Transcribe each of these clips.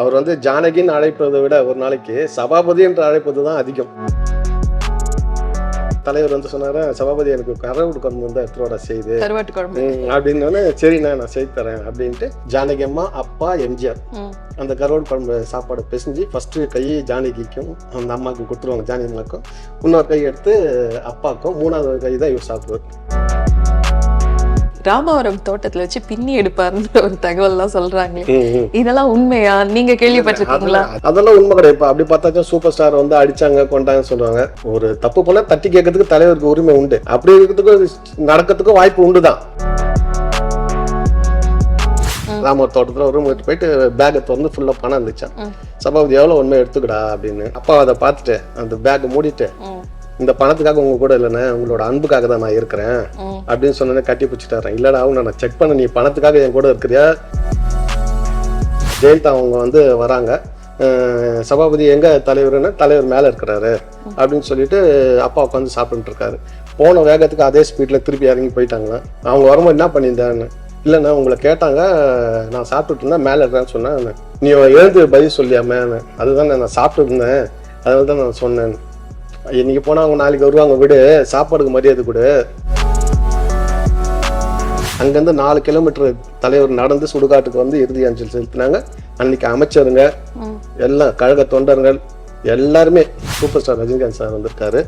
அவர் வந்து ஜானகின்னு அழைப்பதை விட ஒரு நாளைக்கு சபாபதி என்று அழைப்பது தான் அதிகம். தலைவர் வந்து சொன்னாரு சபாபதி எனக்கு கரவுடு குழம்பு வந்து எடுத்துட செய்து. அப்படின்னோடனே சரிண்ணா நான் செய்து தரேன் அப்படின்ட்டு ஜானகி அம்மா அப்பா எம்ஜிஆர். அந்த கருவாடு குழம்பு சாப்பாடு பிசைஞ்சு ஃபஸ்ட்டு கை ஜானகிக்கும் அந்த அம்மாவுக்கு கொடுத்துருவாங்க ஜானகி அம்மாவுக்கும். இன்னொரு கை எடுத்து அப்பாவுக்கும் மூணாவது கை தான் இவர் சாப்பிடுவார். ராமவரம் தோட்டத்துல வச்சு பின்னி எடுப்பாருன்ற ஒரு தகவல்லாம் சொல்றாங்களே ம், ம். இதெல்லாம் உண்மையா? நீங்க கேள்விப்பட்டிருக்கீங்களா? அதெல்லாம் உண்மை கிடையாது. அப்படி பார்த்தாச்சும் சூப்பர் ஸ்டார் வந்து அடிச்சாங்க கொண்டாங்கன்னு சொல்லுவாங்க ஒரு தப்பு பண்ணா தட்டி கேட்கறதுக்கு தலைவருக்கு உரிமை உண்டு. அப்படி இருக்கிறதுக்கும் நடக்கிறதுக்கும் வாய்ப்பு உண்டு தான் ராமர் தோட்டத்தில் ரூம் எடுத்து போயிட்டு பேக்கை திறந்து ஃபுல்லாக பணம் இருந்துச்சான். சபாபதி எவ்வளோ உண்மை எடுத்துக்கடா அப்படின்னு. அப்பா அதை பார்த்துட்டு அந்த பேக்கை மூடிட்டு இந்த பணத்துக்காக உங்க கூட இல்லைண்ணே உங்களோட அன்புக்காக தான் நான் இருக்கிறேன். அப்படின்னு சொன்னோன்னே கட்டி பிடிச்சிட்டாரன் இல்லடா அவங்க நான் செக் பண்ண நீ பணத்துக்காக என் கூட இருக்கிறியா? ஜெயலலிதா அவங்க வந்து வராங்க. சபாபதி எங்க தலைவர்னு தலைவர் மேல இருக்கிறாரு அப்படின்னு சொல்லிட்டு அப்பா உட்காந்து சாப்பிட்டுட்டு இருக்காரு. போன வேகத்துக்கு அதே ஸ்பீட்ல திருப்பி இறங்கி போயிட்டாங்களா? அவங்க வரும்போது என்ன பண்ணியிருந்தான்னு இல்லைண்ணா உங்களை கேட்டாங்க நான் சாப்பிட்டுட்டு இருந்தேன் மேலே இருக்கிறேன்னு சொன்னேன். நீ எழுந்து பதில் சொல்லியாமே அதுதான் நான் சாப்பிட்டு இருந்தேன் அதனால தான் நான் சொன்னேன் இன்னைக்கு போனா அவங்க நாளைக்கு வருவாங்க விடு. சாப்பாடுக்கு மரியாதை கொடு. அங்கேருந்து நாலு கிலோமீட்டர் தலைவர் நடந்து சுடுகாட்டுக்கு வந்து இறுதி அஞ்சலி செலுத்தினாங்க. அன்னைக்கு அமைச்சருங்க. எல்லாம் கழக தொண்டர்கள் எல்லாருமே சூப்பர் ஸ்டார் ரஜினிகாந்த் சார் வந்திருக்காரு.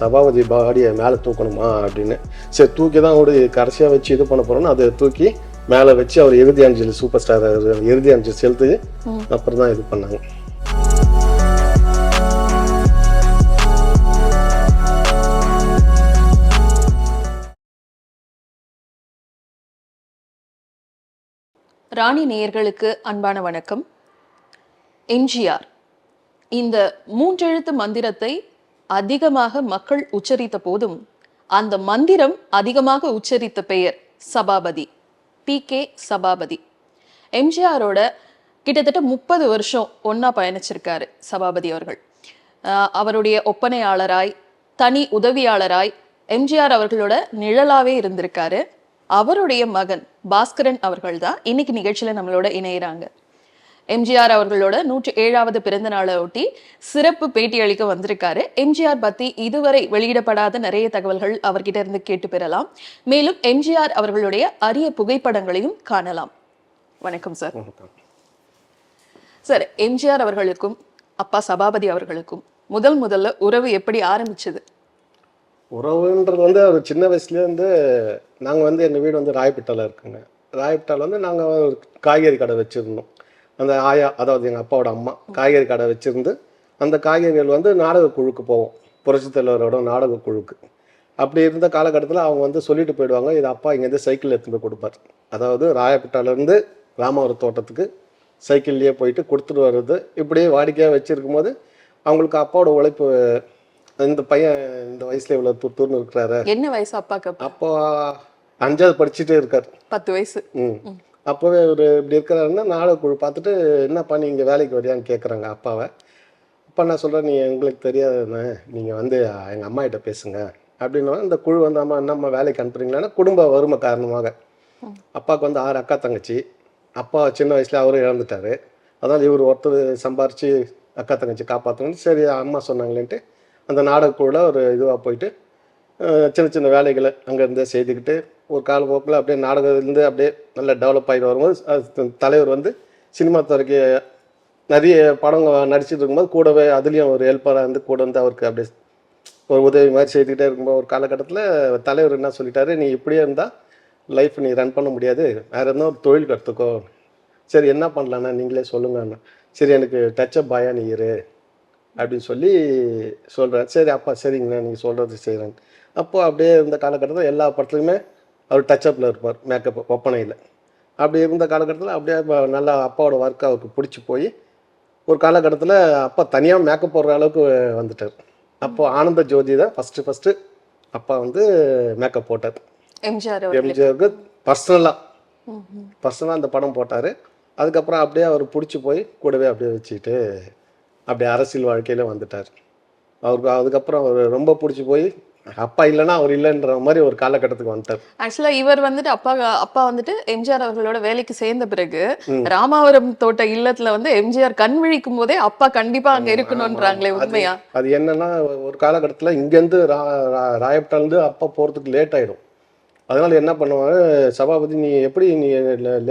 சபாபதி பாடியை மேலே தூக்கணுமா அப்படின்னு. சரி தூக்கி தான் ஒரு கடைசியாக வச்சு இது பண்ண போறோம்னு அதை தூக்கி மேலே வச்சு அவர் இறுதி அஞ்சலி சூப்பர் ஸ்டார் இறுதி அஞ்சலி செலுத்தி. அப்புறம் தான் இது பண்ணாங்க. ராணி நேயர்களுக்கு அன்பான வணக்கம். எம்ஜிஆர் இந்த மூன்றெழுத்து மந்திரத்தை அதிகமாக மக்கள் உச்சரித்த போதும் அந்த மந்திரம் அதிகமாக உச்சரித்த பெயர் சபாபதி பி கே சபாபதி. எம்ஜிஆரோட கிட்டத்தட்ட முப்பது வருஷம் ஒன்றா பயணிச்சிருக்காரு சபாபதி அவர்கள். அவருடைய ஒப்பனையாளராய் தனி உதவியாளராய் எம்ஜிஆர் அவர்களோட நிழலாவே இருந்திருக்காரு. அவருடைய மகன் பாஸ்கரன் அவர்கள் தான் இன்னைக்கு நிகழ்ச்சியில நம்மளோட இணையறாங்க. எம்ஜிஆர் அவர்களோட நூற்றி ஏழாவது பிறந்த நாளை ஒட்டி சிறப்பு பேட்டி அளிக்க வந்திருக்காரு. எம்ஜிஆர் பத்தி இதுவரை வெளியிடப்படாத நிறைய தகவல்கள் அவர்கிட்ட இருந்து கேட்டு பெறலாம். மேலும் எம்ஜிஆர் அவர்களுடைய அரிய புகைப்படங்களையும் காணலாம். வணக்கம் சார். சார் எம்ஜிஆர் அவர்களுக்கும் அப்பா சபாபதி அவர்களுக்கும் முதல் முதல்ல உறவு எப்படி ஆரம்பிச்சது? உறவுன்றது வந்து ஒரு சின்ன வயசுலேருந்து நாங்கள் வந்து எங்கள் வீடு வந்து ராயப்பேட்டையில் இருக்குங்க. ராயப்பேட்டையில் வந்து நாங்கள் ஒரு காய்கறி கடை வச்சுருந்தோம். அந்த ஆயா அதாவது எங்கள் அப்பாவோட அம்மா காய்கறி கடை வச்சுருந்து அந்த காய்கறிகள் வந்து நாடக குழுக்கு போவோம். புரட்சி தலைவரோட நாடக குழுக்கு. அப்படி இருந்த காலகட்டத்தில் அவங்க வந்து சொல்லிட்டு போயிடுவாங்க இது அப்பா இங்கேருந்து சைக்கிள் எடுத்துகிட்டு போய் கொடுப்பார். அதாவது ராயப்பேட்டையிலேருந்து ராமவரம் தோட்டத்துக்கு சைக்கிள்லேயே போயிட்டு கொடுத்துட்டு வர்றது இப்படியே வாடிக்கையாக வச்சுருக்கும் போது அவங்களுக்கு அப்பாவோட உழைப்பு இந்த பையன் இந்த வயசுல இவ்வளவு துரு துருன்னு இருக்கிறாரு. என்ன வயசு அப்பாக்கு அப்ப? அஞ்சாவது படிச்சுட்டே இருக்காரு. பத்து வயசு. ம். அப்போவே ஒரு இப்படி இருக்கிறாருன்னா நாடக குழு பார்த்துட்டு என்னப்பா நீ இங்கே வேலைக்கு வரியான்னு கேட்குறாங்க அப்பாவை. அப்பா நான் சொல்கிறேன் நீ எங்களுக்கு தெரியாதுண்ணே நீங்கள் வந்து எங்கள் அம்மா கிட்ட பேசுங்க. அப்படின்னா இந்த குழு வந்து அம்மா என்னம்மா வேலைக்கு அனுப்புறீங்களான்னா குடும்ப வறுமை காரணமாக. அப்பாவுக்கு வந்து ஆறு அக்கா தங்கச்சி. அப்பா சின்ன வயசுல அவரும் இறந்துட்டாரு. அதனால் இவர் ஒருத்தர் சம்பாரித்து அக்கா தங்கச்சி காப்பாற்றணும்னு சரி அம்மா சொன்னாங்களேன்ட்டு அந்த நாடகக்குழுவில் ஒரு இதுவாக போயிட்டு சின்ன சின்ன வேலைகளை அங்கேருந்தே செய்துக்கிட்டு ஒரு காலப்போக்கில் அப்படியே நாடகத்துலேருந்து அப்படியே நல்லா டெவலப் ஆகிட்டு வரும்போது தலைவர் வந்து சினிமா துறைக்கு நிறைய படங்கள் நடிச்சிட்டு இருக்கும்போது கூடவே அதுலேயும் ஒரு ஹெல்ப்பராக இருந்து கூட வந்து அவருக்கு அப்படியே ஒரு உதவி மாதிரி செய்துக்கிட்டே இருக்கும்போது ஒரு காலகட்டத்தில் தலைவர் என்ன சொல்லிட்டாரு நீ இப்படியே இருந்தால் லைஃப் நீ ரன் பண்ண முடியாது. வேறு எதுனா ஒரு தொழில் கற்றுக்கோ சரி என்ன பண்ணலாண்ணா நீங்களே சொல்லுங்கண்ணா சரி எனக்கு டச்சப் பாயா நீ இரு. அப்படின்னு சொல்லி சொல்கிறேன் சரி அப்பா சரிங்கண்ணா நீங்கள் சொல்கிறது செய்கிறேன் அப்போ அப்படியே இருந்த காலகட்டத்தில் எல்லா படத்துலையுமே அவர் டச்சப்பில் இருப்பார் மேக்கப் ஒப்பனையில். அப்படி இருந்த காலகட்டத்தில் அப்படியே நல்லா அப்பாவோட ஒர்க் அவருக்கு பிடிச்சி போய் ஒரு காலகட்டத்தில் அப்பா தனியாக மேக்கப் போடுற அளவுக்கு வந்துட்டார். அப்போ ஆனந்த ஜோதி தான் ஃபஸ்ட்டு ஃபஸ்ட்டு அப்பா வந்து மேக்கப் போட்டார். எம்ஜிஆர் எம்ஜிஆருக்கு பர்சனலாக. பர்சனலாக அந்த படம் போட்டார். அதுக்கப்புறம் அப்படியே அவர் பிடிச்சி போய் கூடவே அப்படியே வச்சுக்கிட்டு அப்படியே அரசியல் வாழ்க்கையில வந்துட்டார். அவருக்கு அதுக்கப்புறம் அவர் ரொம்ப பிடிச்சி போய் அப்பா இல்லைன்னா அவர் இல்லைன்ற மாதிரி ஒரு காலகட்டத்துக்கு வந்துட்டார். ஆக்சுவலா இவர் வந்துட்டு அப்பா அப்பா வந்துட்டு எம்ஜிஆர் அவர்களோட வேலைக்கு சேர்ந்த பிறகு ராமாவரம் தோட்ட இல்லத்துல வந்து எம்ஜிஆர் கண் விழிக்கும் போதே அப்பா கண்டிப்பா அங்க இருக்கணும்ன்றாங்களே உண்மையா? அது என்னன்னா ஒரு காலகட்டத்தில் இங்கேருந்து ராயப்பட்டாலேருந்து அப்பா போகிறதுக்கு லேட் ஆகிடும் அதனால என்ன பண்ணுவாங்க சபாபதி நீ எப்படி நீ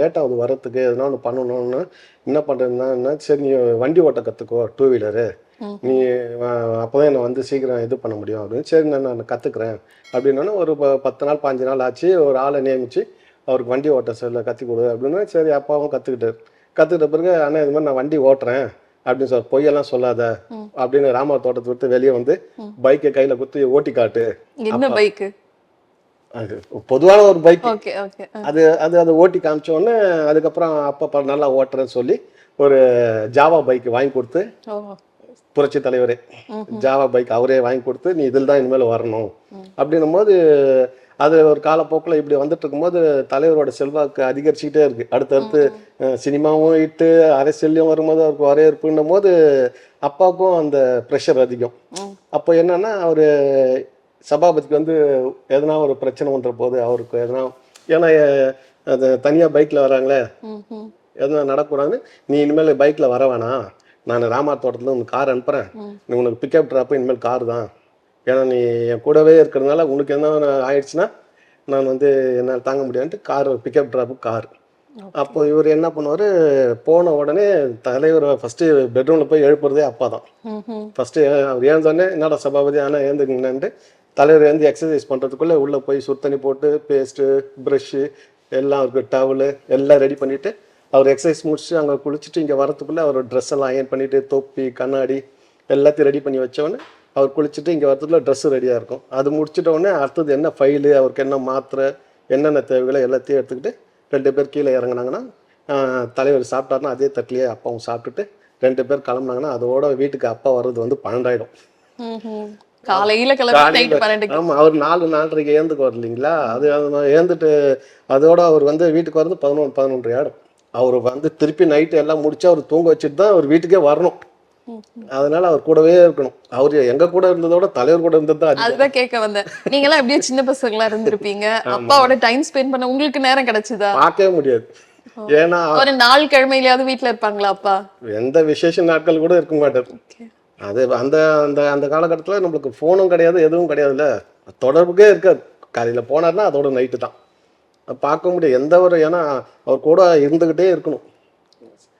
லேட் ஆகுது வரத்துக்கு எதனா ஒன்று பண்ணணும்னு என்ன பண்ணுறதுன்னா சரி நீ வண்டி ஓட்ட கற்றுக்கோ டூ வீலரு நீ அப்போ தான் என்னை வந்து சீக்கிரம் இது பண்ண முடியும் அப்படின்னு. சரி நான் நான் கற்றுக்குறேன் அப்படின்னோடனே ஒரு பத்து நாள் பாஞ்சு நாள் ஆச்சு. ஒரு ஆளை நியமிச்சு அவருக்கு வண்டி ஓட்ட சொல்ல கற்றுக் கொடு. அப்படின்னா சரி அப்பாவும் கற்றுக்கிட்டாரு கற்றுக்கிட்ட பிறகு அண்ணா இது மாதிரி நான் வண்டி ஓட்டுறேன். அப்படின்னு சொல்ல பொய்யெல்லாம் சொல்லாத. அப்படின்னு ராம தோட்டத்தை விட்டு வெளியே வந்து பைக்கை கையில் குத்தி ஓட்டி காட்டு. என்ன பைக்கு? அது பொதுவான ஒரு பைக். அது அது அதை ஓட்டி காமிச்ச உடனே அதுக்கப்புறம் அப்பா நல்லா ஓட்டுறேன்னு சொல்லி ஒரு ஜாவா பைக் வாங்கி கொடுத்து புரட்சி தலைவரே. ஜாவா பைக் அவரே வாங்கி கொடுத்து நீ இதில் தான் இனிமேல் வரணும். அப்படின்னும் போது அது ஒரு காலப்போக்கில் இப்படி வந்துட்டு இருக்கும்போது தலைவரோட செல்வாக்கு அதிகரிச்சுக்கிட்டே இருக்கு. அடுத்தடுத்து சினிமாவும் இட்டு அரசியல்லையும் வரும்போது அவருக்கு வரவேற்புன்னும் போது அப்பாவுக்கும் அந்த ப்ரெஷர் அதிகம். அப்போ என்னன்னா அவர் சபாபதிக்கு வந்து எதனா ஒரு பிரச்சனை பண்ற போது அவருக்கு எதனா ஏன்னா அது தனியாக பைக்கில் வராங்களே. எதுனா நடக்கூடாதுன்னு நீ இனிமேல் பைக்கில் வர வேணாம். நான் ராமா தோட்டத்தில் உனக்கு கார் அனுப்புகிறேன் நீ உனக்கு பிக்கப் ட்ராப்பு இனிமேல் கார் தான். ஏன்னா நீ என் கூடவே இருக்கிறதுனால உனக்கு என்ன ஆயிடுச்சுன்னா நான் வந்து என்னால் தாங்க முடியாதுன்ட்டு கார் பிக்கப் ட்ராப்பு கார். அப்போ இவர் என்ன பண்ணுவார் போன உடனே தலைவர் ஃபஸ்ட்டு பெட்ரூமில் போய் எழுப்புறதே அப்பா தான். ஃபஸ்ட்டு அவர் ஏந்தோடனே என்னடா சபாபதி ஆனால் ஏந்துங்கன்னு தலைவர் ஏந்து எக்ஸசைஸ் பண்ணுறதுக்குள்ளே உள்ளே போய் சுத்தணி போட்டு பேஸ்ட்டு ப்ரஷ்ஷு எல்லாம் அவருக்கு டவலு எல்லாம் ரெடி பண்ணிவிட்டு அவர் எக்ஸசைஸ் முடிச்சுட்டு அங்கே குளிச்சுட்டு இங்கே வரத்துக்குள்ளே அவர் ட்ரெஸ் எல்லாம் அயன் பண்ணிவிட்டு தொப்பி கண்ணாடி எல்லாத்தையும் ரெடி பண்ணி வச்சோன்னே அவர் குளிச்சுட்டு இங்கே வரத்துக்குள்ள ட்ரெஸ்ஸு ரெடியாக இருக்கும். அது முடிச்சிட்டோடனே அடுத்தது என்ன ஃபைலு அவருக்கு என்ன மாத்திரை என்னென்ன தேவைகளோ எல்லாத்தையும் எடுத்துக்கிட்டு ரெண்டு பேர் கீழே இறங்குனாங்கன்னா தலைவர் சாப்பிட்டாருன்னா அதே தட்டிலேயே அப்பாவும் சாப்பிட்டுட்டு ரெண்டு பேர் கிளம்புனாங்கன்னா அதோட வீட்டுக்கு அப்பா வர்றது வந்து பன்னெண்டாயிடும். காலையில கிளம்பி நைட் ஆமா அவர் நாலு நாலரைக்கு ஏந்துக்கு வர இல்லைங்களா? அது ஏந்துட்டு அதோட அவர் வந்து வீட்டுக்கு வரது பதினொன்று பதினொன்று ஆயிடும் அவர் வந்து திருப்பி நைட்டு எல்லாம் முடிச்சு அவர் தூங்க வச்சுட்டு தான் அவர் வீட்டுக்கே வரணும். அதனால அவர் கூடவே இருக்கணும். அவர் எங்க கூட இருந்ததோட தலைவர் கூட இருந்தது தான். அதுதான் கேட்க வந்தேன். நீங்க எல்லாம் எப்படியோ சின்ன பசங்களா இருந்திருப்பீங்க. அப்பாவோட டைம் ஸ்பெண்ட் பண்ண உங்களுக்கு நேரம் கிடைச்சதா? பார்க்கவே முடியாது. ஏன்னா ஒரு நாள் கிழமையிலயாவது வீட்ல இருப்பாங்களா அப்பா? எந்த விசேஷ நாட்கள் கூட இருக்க மாட்டார். அது அந்த அந்த அந்த காலகட்டத்தில் நம்மளுக்கு ஃபோனும் கிடையாது எதுவும் கிடையாதுல்ல. தொடர்புக்கே இருக்காது. காலையில் போனார்னா அதோட நைட்டு தான். பார்க்க முடியாது எந்த ஒரு ஏன்னா அவர் கூட இருந்துக்கிட்டே இருக்கணும்.